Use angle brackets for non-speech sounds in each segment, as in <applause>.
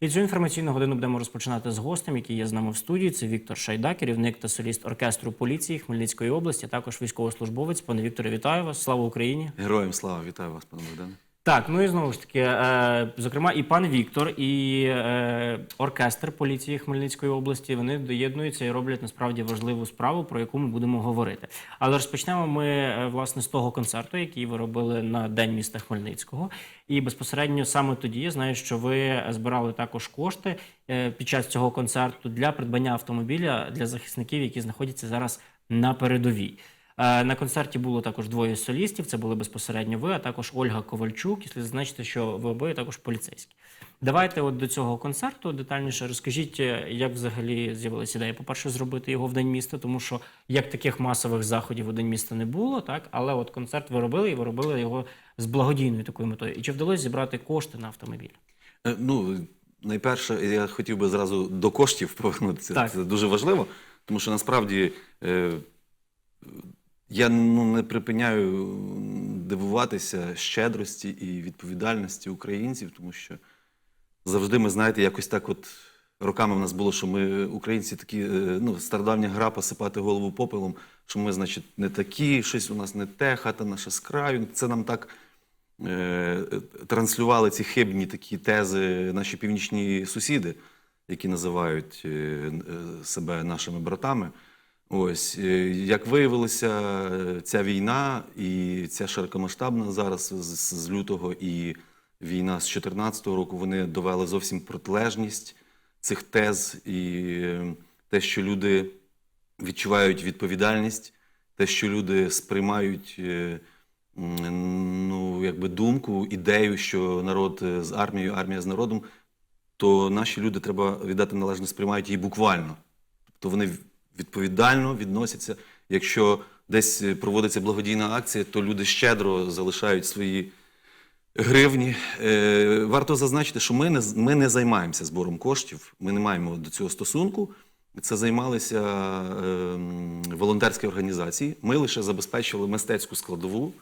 І цю інформаційну годину будемо розпочинати з гостем, який є з нами в студії. Це Віктор Шайда, керівник та соліст оркестру поліції Хмельницької області, також військовослужбовець. Пане Вікторе, вітаю вас! Слава Україні! Героям слава, вітаю вас, пане Богдане. Так, ну і знову ж таки, е, зокрема, і пан Віктор, і е, оркестр поліції Хмельницької області вони доєднуються і роблять насправді важливу справу, про яку ми будемо говорити. Але розпочнемо ми е, власне з того концерту, який ви робили на День міста Хмельницького. І безпосередньо саме тоді я знаю, що ви збирали також кошти е, під час цього концерту для придбання автомобіля для захисників, які знаходяться зараз на передовій. Е, На концерті було також двоє солістів. Це були безпосередньо ви, а також Ольга Ковальчук. І слід зазначити, що ви обоє також поліцейські. Давайте от до цього концерту детальніше розкажіть, е, як взагалі з'явилася ідея, по-перше, зробити його в день міста, тому що як таких масових заходів у день міста не було, так але от концерт ви робили і ви робили його з благодійною такою метою. І чи вдалося зібрати кошти на автомобіль? Е, Ну, найперше, я хотів би зразу до коштів повернутися. Так. Це дуже важливо, тому що насправді е, я ну, не припиняю дивуватися щедрості і відповідальності українців, тому що завжди ми, знаєте, якось так от. Роками в нас було, що ми українці такі, е, ну, стародавня гра посипати голову попелом, що ми, значить, не такі, щось у нас не те, хата наша з краю. Це нам так е, транслювали ці хибні такі тези наші північні сусіди, які називають е, е, себе нашими братами. Ось, е, як виявилося, ця війна і ця широкомасштабна зараз з, лютого і війна з 2014 року, вони довели зовсім протилежність цих тез і е, те, що люди відчувають відповідальність, те, що люди сприймають е, ну, якби думку, ідею, що народ з армією, армія з народом, то наші люди треба віддати належне, сприймають її буквально. Тобто вони відповідально відносяться. Якщо десь е, проводиться благодійна акція, то люди щедро залишають свої гривні. Е, Варто зазначити, що ми не, ми не займаємося збором коштів, ми не маємо до цього стосунку. Це займалися е, волонтерські організації. Ми лише забезпечили мистецьку складову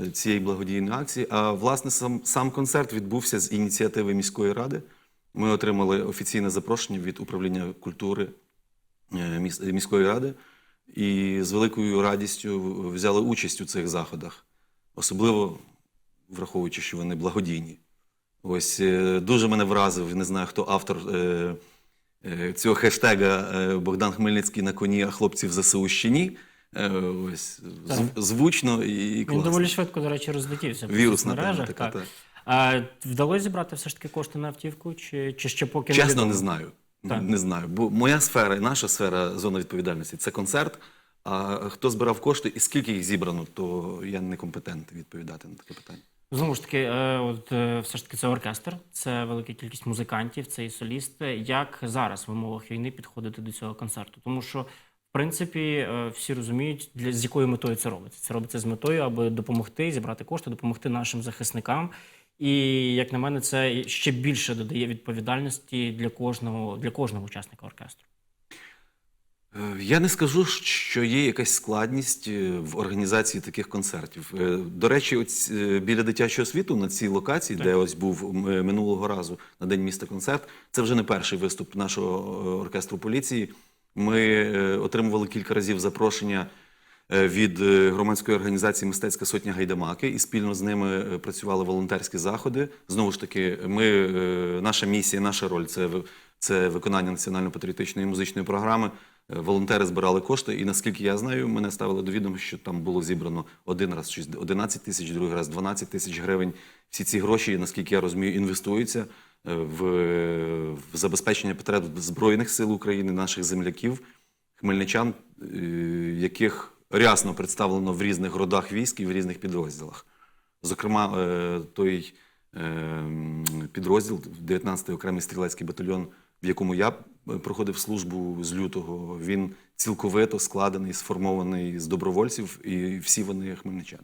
е, цієї благодійної акції. А власне сам, сам концерт відбувся з ініціативи міської ради. Ми отримали офіційне запрошення від управління культури міської ради і з великою радістю взяли участь у цих заходах, особливо враховуючи, що вони благодійні. Ось е, дуже мене вразив, не знаю, хто автор е, е, цього хештега е, Богдан Хмельницький на коні, а хлопці в ЗСУ ще ні. Е, Ось зв- звучно і, і Він доволі швидко, до речі, розлетівся Вірусна соцмережах, тема така, так. так. А вдалося зібрати все ж таки кошти на автівку, чи, чи ще поки Чесно, невідомо? не знаю. Так. Не знаю. Бо моя сфера, і наша сфера зона відповідальності це концерт. А хто збирав кошти і скільки їх зібрано, то я не компетент відповідати на таке питання. Знову ж таки, е, от е, все ж таки це оркестр, це велика кількість музикантів, це і солісти. Як зараз в умовах війни підходити до цього концерту? Тому що, в принципі, е, всі розуміють, для з якою метою це робиться. Це робиться з метою, аби допомогти зібрати кошти, допомогти нашим захисникам. І як на мене, це ще більше додає відповідальності для кожного для кожного учасника оркестру. Е, Я не скажу, що є якась складність е, в організації таких концертів. До речі, ось біля дитячого світу на цій локації, Так. де ось був минулого разу на день міста концерт, це вже не перший виступ нашого оркестру поліції. Ми е, отримували кілька разів запрошення е, від е, громадської організації Мистецька сотня Гайдамаки, і спільно з ними працювали волонтерські заходи. Знову ж таки, ми, наша місія, наша роль це, це виконання національно-патріотичної музичної програми. Волонтери збирали кошти, і наскільки я знаю, мене ставили до відома, що там було зібрано один раз щось 11 тисяч, другий раз 12 тисяч гривень. Всі ці гроші, наскільки я розумію, інвестуються в, в забезпечення потреб Збройних сил України, наших земляків, хмельничан, е, яких рясно представлено в різних родах військ і в різних підрозділах. Зокрема, е, той е, підрозділ, 19-й окремий стрілецький батальйон, в якому я проходив службу з лютого, він цілковито складений, сформований з добровольців, і всі вони хмельничани.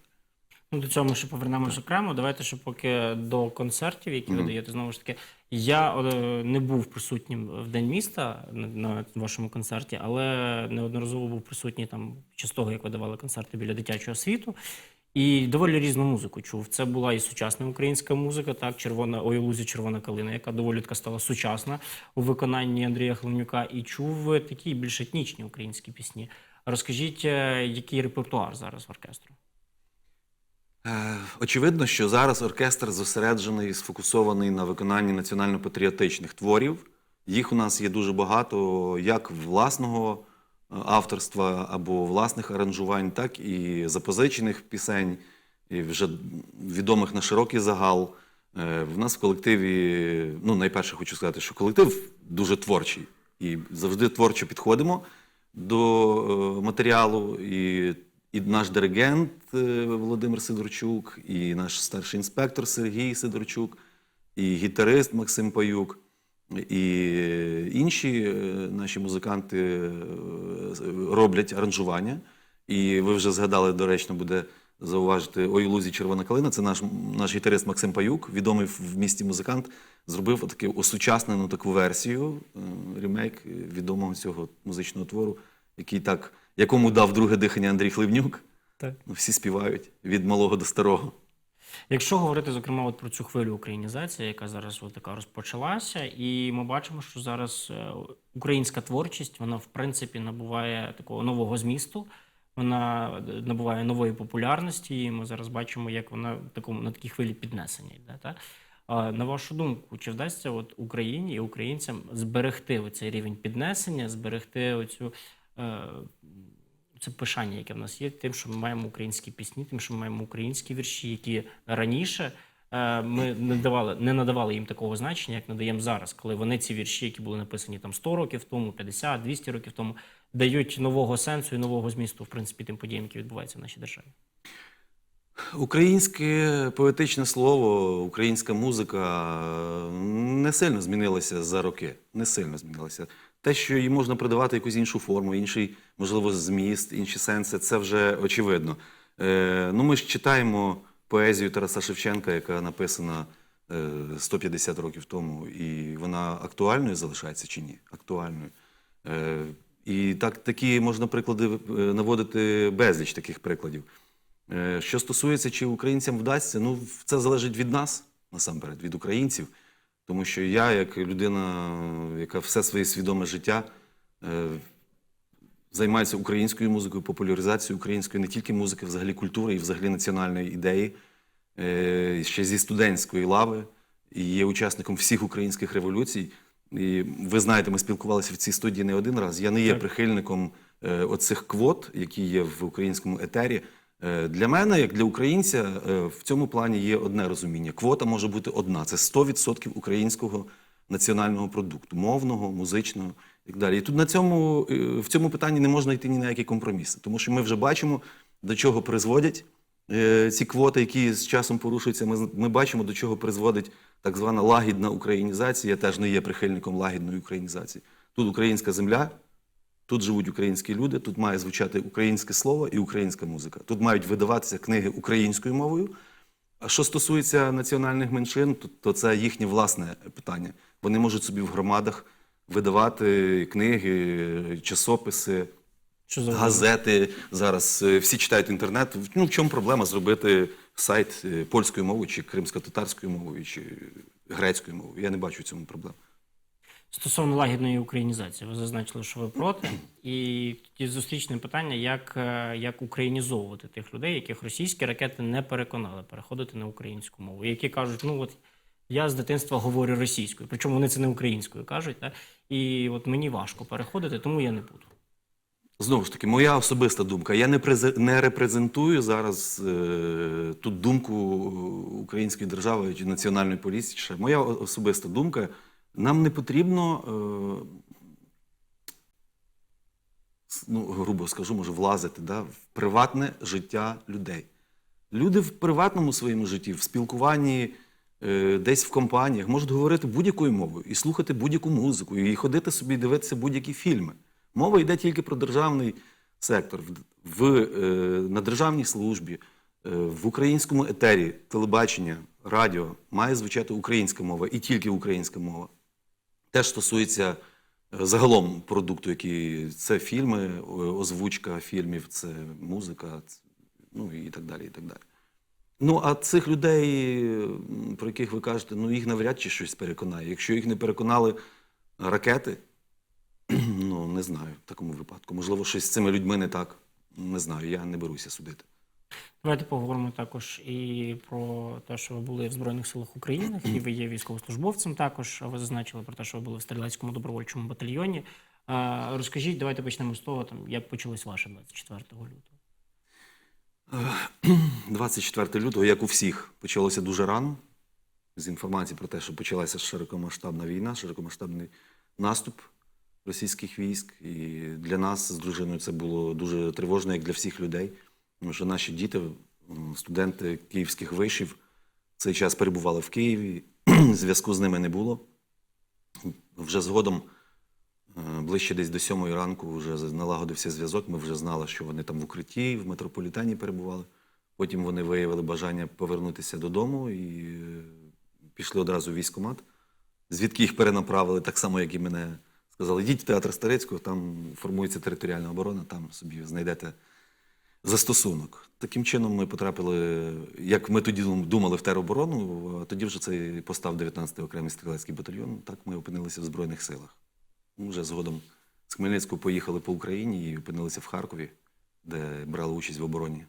Ну, до цього ми ще повернемось окремо. Давайте ще поки до концертів, які ви даєте, знову ж таки. Я е, не був присутнім в День міста на, на вашому концерті, але неодноразово був присутній там під час того, як ви давали концерти біля дитячого світу. І доволі різну музику чув. Це була і сучасна українська музика, так, червона ой, лузі червона калина, яка доволі така стала сучасна у виконанні Андрія Хлевнюка, і чув такі більш етнічні українські пісні. Розкажіть, е, який репертуар зараз в оркестру? Е, Очевидно, що зараз оркестр зосереджений, сфокусований на виконанні національно-патріотичних творів. Їх у нас є дуже багато, як власного е, авторства або власних аранжувань, так і запозичених пісень, і вже відомих на широкий загал. Е, В нас в колективі, ну найперше хочу сказати, що колектив дуже творчий і завжди творчо підходимо до матеріалу. І, і наш диригент е, Володимир Сидорчук, і наш старший інспектор Сергій Сидорчук, і гітарист Максим Паюк, і інші е, наші музиканти е, роблять аранжування. І ви вже згадали, доречно буде зауважити Ой, лузі червона калина. Це наш, наш гітарист Максим Паюк, відомий в місті музикант, зробив таку осучаснену таку версію, ремейк відомого цього музичного твору, який так, якому дав друге дихання Андрій Хливнюк. Так. Ну, всі співають від малого до старого. Якщо говорити, зокрема, от про цю хвилю українізації, яка зараз от така розпочалася, і ми бачимо, що зараз е, українська творчість вона в принципі набуває такого нового змісту, вона е, набуває нової популярності. І ми зараз бачимо, як вона в такому на такій хвилі піднесення йде. Та? А, на вашу думку, чи вдасться от Україні і українцям зберегти цей рівень піднесення, зберегти оцю е, це пишання, яке в нас є, тим, що ми маємо українські пісні, тим, що ми маємо українські вірші, які раніше е, ми не давали, не надавали їм такого значення, як надаємо зараз, коли вони ці вірші, які були написані там 100 років тому, 50, 200 років тому, дають нового сенсу і нового змісту, в принципі, тим подіям, які відбуваються в нашій державі. Українське поетичне слово, українська музика е, не сильно змінилася за роки. Не сильно змінилася. Те, що їй можна придавати якусь іншу форму, інший, можливо, зміст, інші сенси, це вже очевидно. Е, ну, ми ж читаємо поезію Тараса Шевченка, яка написана е, 150 років тому, і вона актуальною залишається чи ні? Актуальною. Е, і так, такі можна приклади е, наводити безліч таких прикладів. Е, Що стосується, чи українцям вдасться, ну це залежить від нас насамперед, від українців. Тому що я, як людина, яка все своє свідоме життя е, займається українською музикою, популяризацією української не тільки музики, взагалі культури і взагалі національної ідеї, е, ще зі студентської лави, і є учасником всіх українських революцій. І ви знаєте, ми спілкувалися в цій студії не один раз. Я не є Так. прихильником е, оцих квот, які є в українському етері. Е, Для мене, як для українця, е, в цьому плані є одне розуміння: квота може бути одна: це 100% українського національного продукту, мовного, музичного і так далі. І тут на цьому е, в цьому питанні не можна йти ні на які компроміси, тому що ми вже бачимо, до чого призводять ці квоти, які з часом порушуються. Ми, ми бачимо, до чого призводить так звана лагідна українізація. Я теж не є прихильником лагідної українізації. Тут українська земля. Тут живуть українські люди, тут має звучати українське слово і українська музика. Тут мають видаватися книги українською мовою. А що стосується національних меншин, то, то це їхнє власне питання. Вони можуть собі в громадах видавати книги, часописи, Що за газети. Зараз е, всі читають інтернет. Ну, в чому проблема зробити сайт е, польською мовою, чи кримсько-татарською мовою, чи грецькою мовою? Я не бачу в цьому проблем. Стосовно лагідної українізації, ви зазначили, що ви проти. І тоді зустрічне питання, як, е, як українізовувати тих людей, яких російські ракети не переконали переходити на українську мову, які кажуть, ну от я з дитинства говорю російською, причому вони це не українською кажуть, та? і от мені важко переходити, тому я не буду. Знову ж таки, моя особиста думка. Я не не репрезентую зараз е, ту думку української держави чи національної поліції. Моя особиста думка. Нам не потрібно, е, ну, грубо скажу, може, влазити да, в приватне життя людей. Люди в приватному своєму житті, в спілкуванні, е, десь в компаніях можуть говорити будь-якою мовою і слухати будь-яку музику, і ходити собі дивитися будь-які фільми. Мова йде тільки про державний сектор. В, е, на державній службі, в українському етері, телебачення, радіо має звучати українська мова і тільки українська мова. Теж стосується е, загалом продукту, який це фільми, е, озвучка фільмів, це музика, ну і так далі. І так далі. Ну, а цих людей, про яких ви кажете, ну їх навряд чи щось переконає. Якщо їх не переконали ракети, <clears throat> ну не знаю в такому випадку. Можливо, щось з цими людьми не так. Не знаю, я не беруся судити. Давайте поговоримо також і про те, що ви були в Збройних силах України, і ви є військовослужбовцем також. Ви зазначили про те, що ви були в стрілецькому добровольчому батальйоні. Розкажіть, давайте почнемо з того, там, як почалось ваше 24 лютого. <clears throat> 24 лютого, як у всіх, почалося дуже рано. З інформації про те, що почалася широкомасштабна війна, широкомасштабний наступ російських військ. І для нас з дружиною це було дуже тривожно, як для всіх людей. Що наші діти, студенти київських вишів, цей час перебували в Києві, <clears throat> зв'язку з ними не було. Вже згодом, е, ближче десь до сьомої ранку, вже налагодився зв'язок. Ми вже знали, що вони там в укритті, в метрополітені перебували. Потім вони виявили бажання повернутися додому і е, пішли одразу в військкомат, звідки їх перенаправили, так само, як і мене. Сказали, йдіть в театр Старецького, там формується територіальна оборона, там собі знайдете застосунок. Таким чином ми потрапили, як ми тоді думали в тероборону, а тоді вже це постав 19-й окремий стрілецький батальйон. Так ми опинилися в Збройних силах. Вже згодом з Хмельницького поїхали по Україні і опинилися в Харкові, де брали участь в обороні.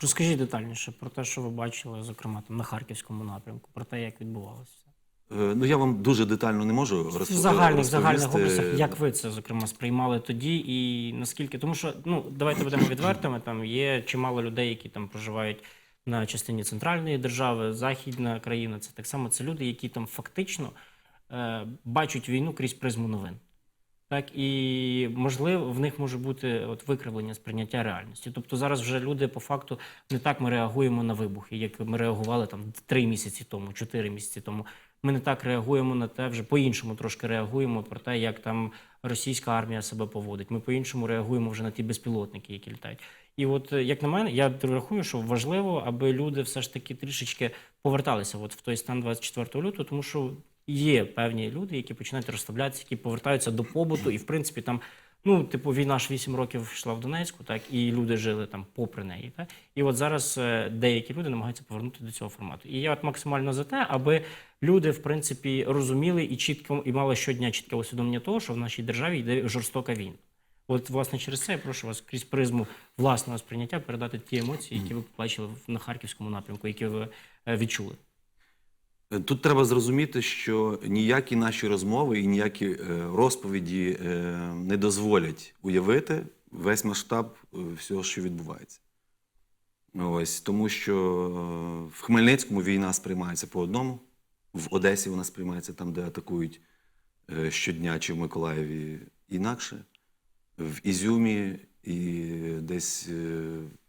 Розкажіть детальніше про те, що ви бачили, зокрема там на харківському напрямку, про те, як відбувалося. Е, Ну, я вам дуже детально не можу В розпо- загальних загальних розповісти. як ви це зокрема сприймали тоді, і наскільки тому, що ну давайте будемо відвертими. Там є чимало людей, які там проживають на частині центральної держави, західна країна. Це так само це люди, які там фактично е, бачать війну крізь призму новин. Так і можливо в них може бути от викривлення сприйняття реальності. Тобто зараз вже люди по факту не так ми реагуємо на вибухи, як ми реагували там три місяці тому, чотири місяці тому. Ми не так реагуємо на те, вже по-іншому трошки реагуємо про те, як там російська армія себе поводить. Ми по-іншому реагуємо вже на ті безпілотники, які літають. І от як на мене, я рахую, що важливо, аби люди все ж таки трішечки поверталися от в той стан 24 лютого, тому що є певні люди, які починають розставлятися, які повертаються до побуту, і в принципі там. Ну, типу, війна ж 8 років йшла в Донецьку, так і люди жили там попри неї. Так? І от зараз е, деякі люди намагаються повернути до цього формату. І я от максимально за те, аби люди, в принципі, розуміли і чітко і мали щодня чітке усвідомлення того, що в нашій державі йде жорстока війна. От, власне, через це я прошу вас крізь призму власного сприйняття передати ті емоції, які ви побачили на харківському напрямку, які ви е, відчули. Тут треба зрозуміти, що ніякі наші розмови і ніякі е, розповіді е, не дозволять уявити весь масштаб е, всього, що відбувається. Ось, тому що в Хмельницькому війна сприймається по одному, в Одесі вона сприймається там, де атакують щодня, чи в Миколаєві інакше, в Ізюмі і десь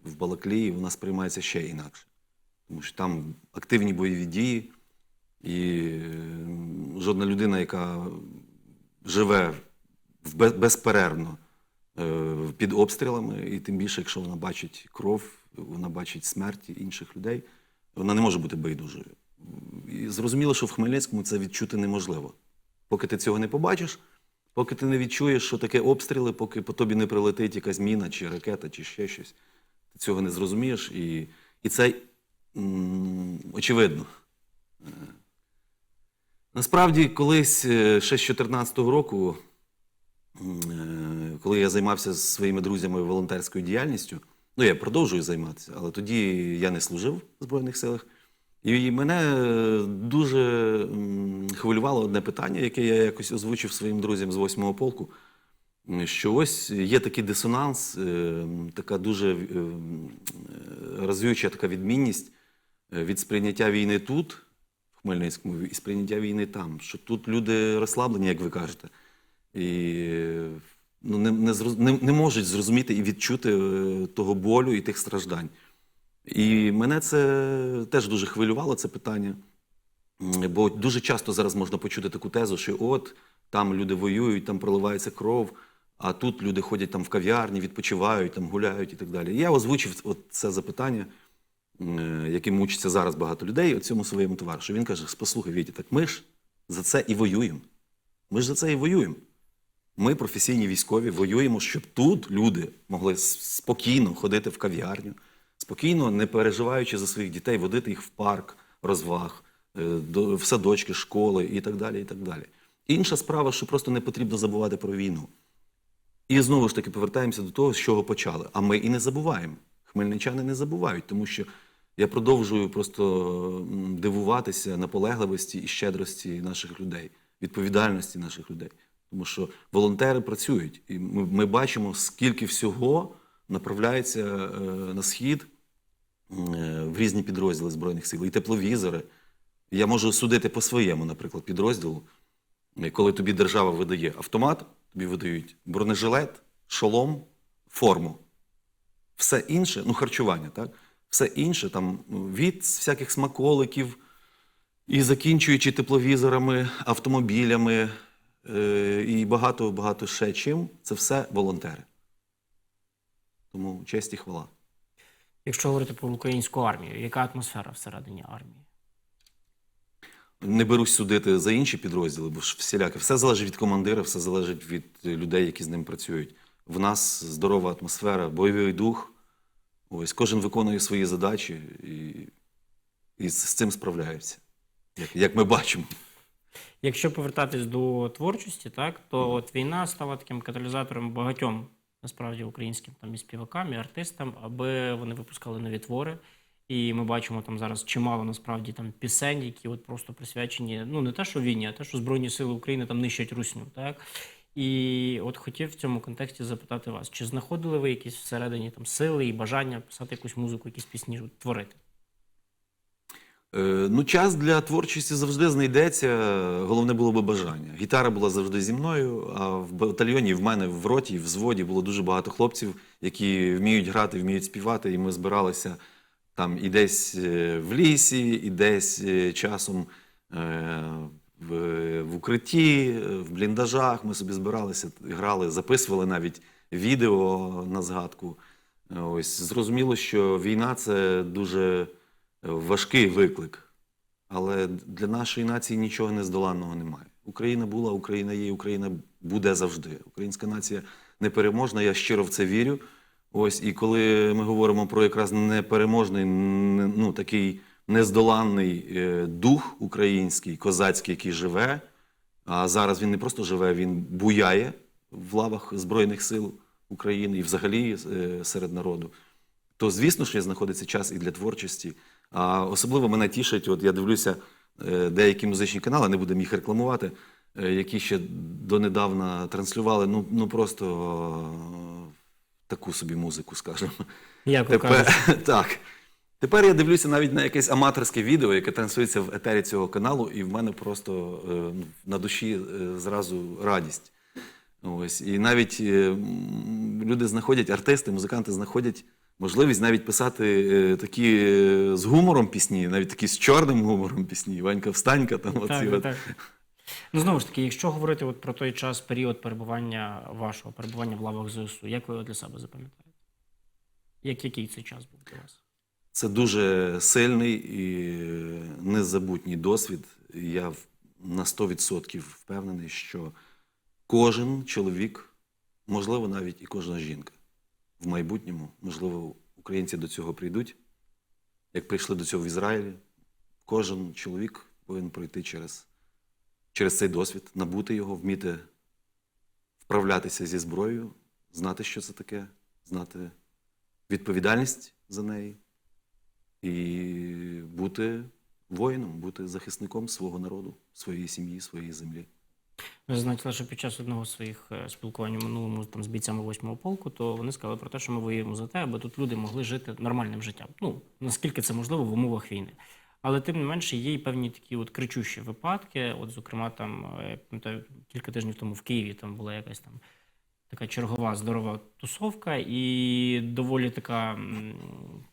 в Балаклії вона сприймається ще інакше. Тому що там активні бойові дії. І е, жодна людина, яка живе безперервно е, під обстрілами, і тим більше, якщо вона бачить кров, вона бачить смерть інших людей, вона не може бути байдужою. І зрозуміло, що в Хмельницькому це відчути неможливо. Поки ти цього не побачиш, поки ти не відчуєш, що таке обстріли, поки по тобі не прилетить якась міна, чи ракета, чи ще щось, ти цього не зрозумієш. І, і це м, очевидно. Насправді, колись е, ще з 2014 року, е, коли я займався зі своїми друзями волонтерською діяльністю, ну я продовжую займатися, але тоді я не служив в Збройних силах. І мене е, дуже хвилювало одне питання, яке я якось озвучив своїм друзям з 8-го полку. Що ось є такий дисонанс, така дуже розвіюча така відмінність від сприйняття війни тут, Хмельницькому, і сприйняття війни там. Що тут люди розслаблені, як ви кажете, і ну, не, не, не, не можуть зрозуміти і відчути е, того болю і тих страждань. І мене це теж дуже хвилювало, це питання. Бо дуже часто зараз можна почути таку тезу, що от там люди воюють, там проливається кров, а тут люди ходять там в кав'ярні, відпочивають, там гуляють і так далі. І я озвучив от це запитання, яким мучиться зараз багато людей, цьому своєму товаришу. Він каже: послухай, Вітя, так ми ж за це і воюємо. Ми ж за це і воюємо. Ми, професійні військові, воюємо, щоб тут люди могли спокійно ходити в кав'ярню, спокійно, не переживаючи за своїх дітей, водити їх в парк, розваг, е, в садочки, школи і так далі. І так далі. Інша справа, що просто не потрібно забувати про війну. І знову ж таки повертаємося до того, з чого почали. А ми і не забуваємо. Хмельничани не забувають, тому що я продовжую просто дивуватися наполегливості і щедрості наших людей, відповідальності наших людей. Тому що волонтери працюють, і ми, ми бачимо, скільки всього направляється е, на схід е, в різні підрозділи Збройних сил, і тепловізори. Я можу судити по своєму, наприклад, підрозділу. Е, Коли тобі держава видає автомат, тобі видають бронежилет, шолом, форму. Все інше, ну харчування, так? Все інше, там ну, від всяких смаколиків і закінчуючи тепловізорами, автомобілями е, і багато-багато ще чим, це все волонтери. Тому честь і хвала. Якщо говорити про українську армію, яка атмосфера всередині армії? Не берусь судити за інші підрозділи, бо ж всіляке. Все залежить від командира, все залежить від людей, які з ним працюють. В нас здорова атмосфера, бойовий дух. Ось кожен виконує свої задачі і, і з цим справляється, як, як ми бачимо. Якщо повертатись до творчості, так то от війна стала таким каталізатором багатьом насправді українським там і співакам, і артистам, аби вони випускали нові твори. І ми бачимо там зараз чимало насправді там пісень, які от просто присвячені ну не те, що війні, а те, що Збройні Сили України там нищать русню. Так і от хотів в цьому контексті запитати вас, чи знаходили ви якісь всередині там сили і бажання писати якусь музику, якісь пісні творити? Е, ну, час для творчості завжди знайдеться. Головне було би бажання. Гітара була завжди зі мною, а в батальйоні в мене в роті, в взводі було дуже багато хлопців, які вміють грати, вміють співати, і ми збиралися там і десь е, в лісі, і десь е, часом е, в, в укритті, в бліндажах. Ми собі збиралися, грали, записували навіть відео на згадку. Ось зрозуміло, що війна це дуже важкий виклик. Але для нашої нації нічого нездоланного немає. Україна була, Україна є, Україна буде завжди. Українська нація непереможна, я щиро в це вірю. Ось, і коли ми говоримо про якраз непереможний, не- ну, такий нездоланний е, дух український, козацький, який живе, а зараз він не просто живе, він буяє в лавах Збройних сил України і взагалі е, серед народу то звісно, що знаходиться час і для творчості. А особливо мене тішить, от я дивлюся е, деякі музичні канали, не будемо їх рекламувати, які ще донедавна транслювали ну, ну просто таку собі музику, скажімо. Як Тепер, <laughs> так. Тепер я дивлюся навіть на якесь аматорське відео, яке транслюється в етері цього каналу, і в мене просто е, ну, на душі е, зразу радість. Ось. І навіть е, люди знаходять, артисти, музиканти знаходять можливість навіть писати е, такі е, з гумором пісні, навіть такі з чорним гумором пісні. Ванька встанька там оці Так, от. так. Ну, знову ж таки, якщо говорити от про той час, період перебування вашого перебування в лавах ЗСУ, як ви його для себе запам'ятаєте? Як який це час був для вас? Це дуже сильний і незабутній досвід. Я на 100% впевнений, що кожен чоловік, можливо, навіть і кожна жінка в майбутньому, можливо, українці до цього прийдуть, як прийшли до цього в Ізраїлі. Кожен чоловік повинен пройти через, через цей досвід, набути його, вміти вправлятися зі зброєю, знати, що це таке, знати відповідальність за неї і бути воїном, бути захисником свого народу, своєї сім'ї, своєї землі. Ви зазначили, що під час одного з своїх е, спілкувань минулому там, з бійцями 8-го полку, то вони сказали про те, що ми воюємо за те, аби тут люди могли жити нормальним життям. Ну, наскільки це можливо в умовах війни. Але тим не менше є і певні такі от кричущі випадки. От, зокрема, там е, я пам'ятаю, кілька тижнів тому в Києві там була якась там така чергова здорова тусовка, і доволі така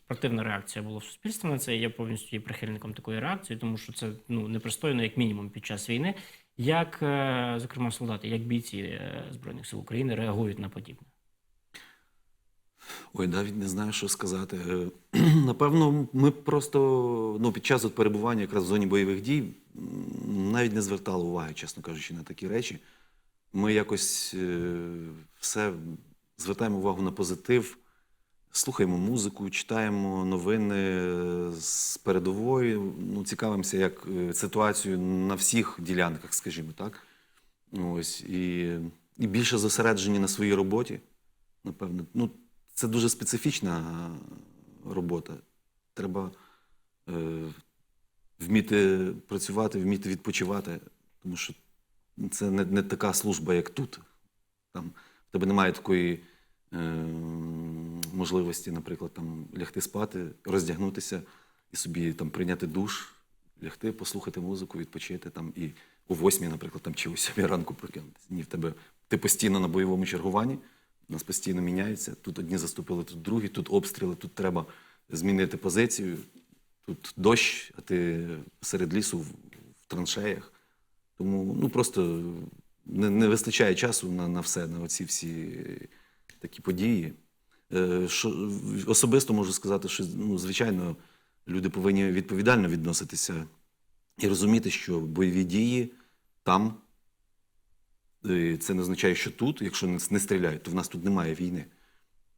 противна реакція була в суспільстві на це. Я повністю є прихильником такої реакції, тому що це ну непристойно, як мінімум, під час війни. Як, е, зокрема, солдати, як бійці е, Збройних сил України реагують на подібне? Ой, навіть не знаю, що сказати. Е, <clears throat> Напевно, ми просто ну, під час от перебування якраз в зоні бойових дій навіть не звертали уваги, чесно кажучи, на такі речі. Ми якось е, все звертаємо увагу на позитив, слухаємо музику, читаємо новини з передової, ну, цікавимося як е, ситуацією на всіх ділянках, скажімо так. Ось, і, і більше зосереджені на своїй роботі. Напевно, ну, це дуже специфічна робота. Треба е, вміти працювати, вміти відпочивати, тому що це не, не така служба, як тут. Там в тебе немає такої е, можливості, наприклад, там лягти спати, роздягнутися і собі там прийняти душ, лягти, послухати музику, відпочити там і о восьмій, наприклад, там чи о сьомій ранку прокинутися. Ні, в тебе ти постійно на бойовому чергуванні, нас постійно міняється. Тут одні заступили, тут другі, тут обстріли, тут треба змінити позицію. Тут дощ, а ти серед лісу в траншеях. Тому ну просто не, не вистачає часу на, на все, на оці всі такі події. Е, що, особисто можу сказати, що ну, звичайно люди повинні відповідально відноситися і розуміти, що бойові дії там е, це не означає, що тут, якщо не, стріляють, то в нас тут немає війни.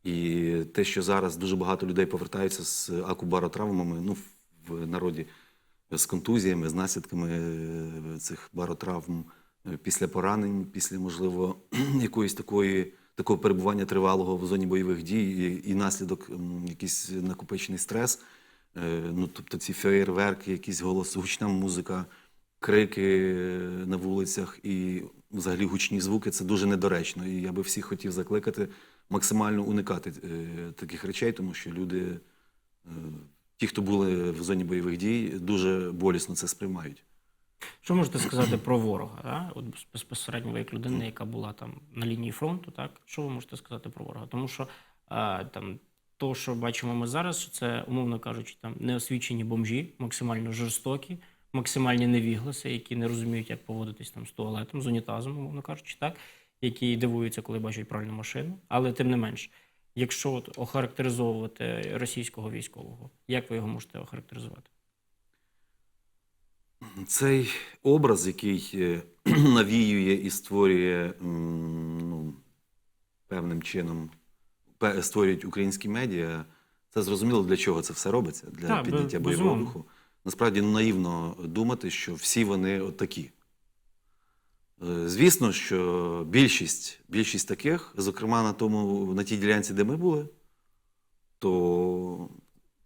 І те, що зараз дуже багато людей повертаються з акубаротравмами, ну, в народі з контузіями, з наслідками е, цих баротравм е, після поранень, після, можливо, <clears throat> якоїсь такої, такого перебування тривалого в зоні бойових дій і, і наслідок якийсь накопичений стрес. Е, Ну, тобто ці феєрверки, якийсь голос, гучна музика, крики на вулицях і взагалі гучні звуки це дуже недоречно. І я би всіх хотів закликати максимально уникати таких речей, тому що люди, ті, хто були в зоні бойових дій, дуже болісно це сприймають. Що можете сказати про ворога? Да? От безпосередньо як людина, яка була там на лінії фронту, так що ви можете сказати про ворога? Тому що а, там то, що бачимо ми зараз, це, умовно кажучи, там неосвічені бомжі, максимально жорстокі, максимальні невігласи, які не розуміють, як поводитись там з туалетом, з унітазом, умовно кажучи, так, які дивуються, коли бачать правильну машину. Але тим не менш, якщо от охарактеризовувати російського військового, як ви його можете охарактеризувати? Цей образ, який е, <clears throat> навіює і створює ну, певним чином, створюють українські медіа, це зрозуміло, для чого це все робиться, для Так, підняття бойового руху. Насправді ну, наївно думати, що всі вони отакі. Е, Звісно, що більшість, більшість таких, зокрема на, тому, на тій ділянці, де ми були, то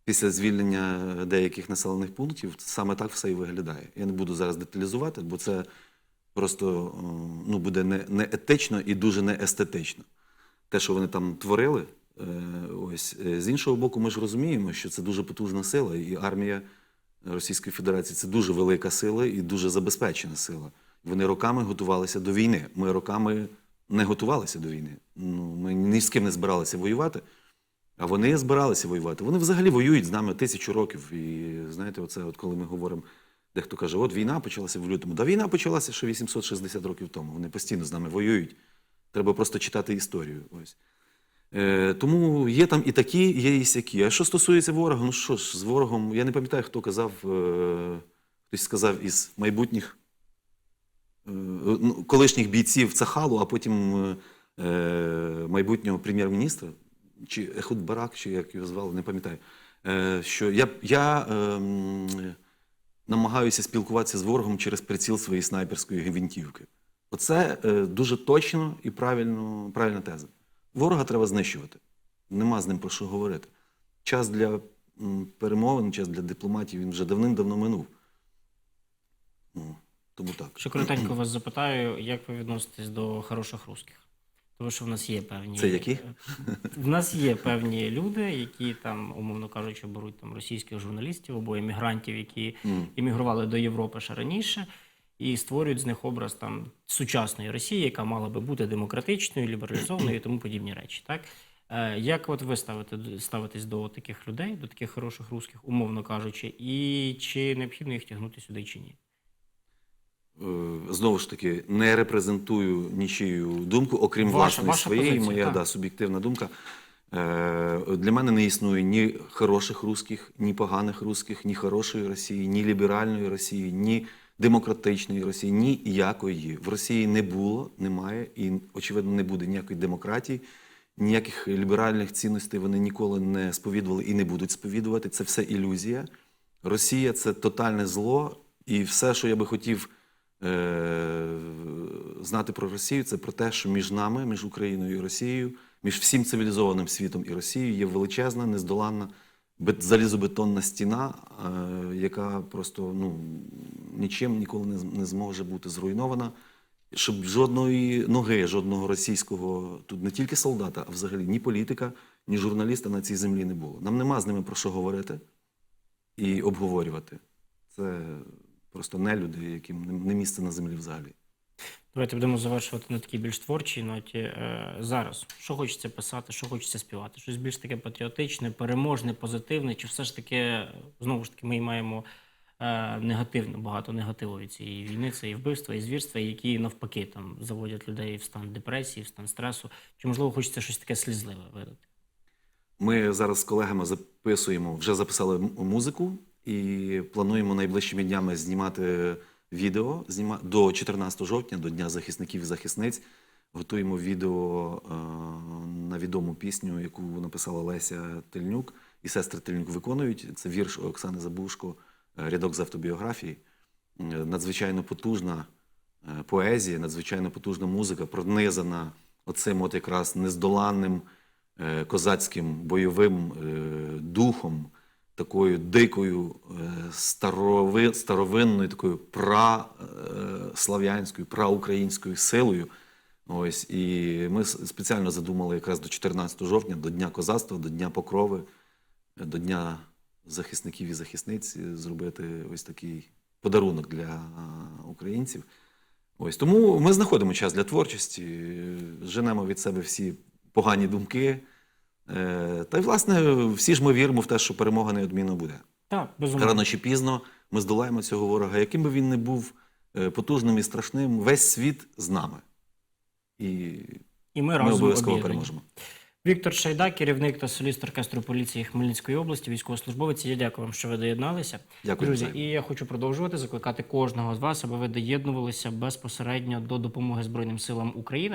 після звільнення деяких населених пунктів саме так все і виглядає. Я не буду зараз деталізувати, бо це просто е, ну, буде не, не і дуже не естетично. Те, що вони там творили, е, ось з іншого боку, ми ж розуміємо, що це дуже потужна сила, і армія Російської Федерації це дуже велика сила і дуже забезпечена сила. Вони роками готувалися до війни. Ми роками не готувалися до війни. Ну, ми ні з ким не збиралися воювати. А вони збиралися воювати. Вони взагалі воюють з нами тисячу років. І знаєте, оце, от коли ми говоримо, дехто каже, от війна почалася в лютому. Да війна почалася ще 860 років тому. Вони постійно з нами воюють. Треба просто читати історію. Ось. Е, тому є там і такі, є і сякі. А що стосується ворога, ну що ж, з ворогом, я не пам'ятаю, хто казав, е, хтось сказав із майбутніх колишніх бійців Цахалу, а потім е, е, майбутнього прем'єр-міністра, чи Ехуд Барак, чи як його звали, не пам'ятаю. Е, що я, я е, намагаюся спілкуватися з ворогом через приціл своєї снайперської гвинтівки. Оце е, дуже точно і правильно, правильна теза. Ворога треба знищувати. Нема з ним про що говорити. Час для перемовин, час для дипломатії він вже давним-давно минув. Тому так. Ще коротенько вас запитаю, як ви відноситесь до хороших русських? Тому що в нас є певні. Це які? <laughs> В нас є певні люди, які там, умовно кажучи, беруть там російських журналістів або емігрантів, які іммігрували до Європи ще раніше, і створюють з них образ там сучасної Росії, яка мала би бути демократичною, лібералізованою і тому подібні речі. Так? Е, Як от ви ставите, ставитесь до таких людей, до таких хороших русських, умовно кажучи, і чи необхідно їх тягнути сюди чи ні? Е, Знову ж таки, не репрезентую нічию думку, окрім Ваша- власної ваша своєї, позиція, моя так. да, суб'єктивна думка. Е, Для мене не існує ні хороших русських, ні поганих русських, ні хорошої Росії, ні ліберальної Росії, ні демократичної Росії, ніякої. В Росії не було, немає і, очевидно, не буде ніякої демократії, ніяких ліберальних цінностей вони ніколи не сповідували і не будуть сповідувати. Це все ілюзія. Росія це тотальне зло, і все, що я би хотів знати про Росію, це про те, що між нами, між Україною і Росією, між всім цивілізованим світом і Росією є величезна, нездоланна залізобетонна стіна, е- яка просто ну, нічим ніколи не, не зможе бути зруйнована. Щоб жодної ноги, жодного російського тут не тільки солдата, а взагалі ні політика, ні журналіста на цій землі не було. Нам нема з ними про що говорити і обговорювати. Це просто нелюди, яким не- місце на землі взагалі. Давайте будемо завершувати на такій більш творчій ноті. Е, зараз що хочеться писати, що хочеться співати? Щось більш таке патріотичне, переможне, позитивне, чи все ж таки знову ж таки ми маємо е, негативно, багато негативу від цієї війни, це і вбивства, і звірства, які навпаки там заводять людей в стан депресії, в стан стресу. Чи можливо хочеться щось таке слізливе видати? Ми зараз з колегами записуємо, вже записали музику і плануємо найближчими днями знімати відео. Зніма... До 14 жовтня, до Дня захисників і захисниць, готуємо відео е... на відому пісню, яку написала Леся Тельнюк, і сестри Тельнюк виконують. Це вірш Оксани Забушко, е, рядок з автобіографії. Е, Надзвичайно потужна е, поезія, надзвичайно потужна музика, пронизана оцим от якраз нездоланним козацьким бойовим духом, такою дикою, е, старови, старовинною, такою праслав'янською, праукраїнською силою. Ось, і ми спеціально задумали якраз до 14 жовтня, до Дня козацтва, до Дня Покрови, е, до Дня захисників і захисниць е, зробити ось такий подарунок для українців. Ось тому ми знаходимо час для творчості, е, женемо від себе всі погані думки. Е, Та й, власне, всі ж ми віримо в те, що перемога неодмінно буде. Так, безумовно. Рано чи пізно ми здолаємо цього ворога, яким би він не був е, потужним і страшним, весь світ з нами. І І ми ми разом обов'язково переможемо. Віктор Шайда, керівник та соліст оркестру поліції Хмельницької області, військовослужбовець. Я дякую вам, що ви доєдналися. Дякую, Друзі. І я хочу продовжувати закликати кожного з вас, аби ви доєднувалися безпосередньо до допомоги Збройним силам України.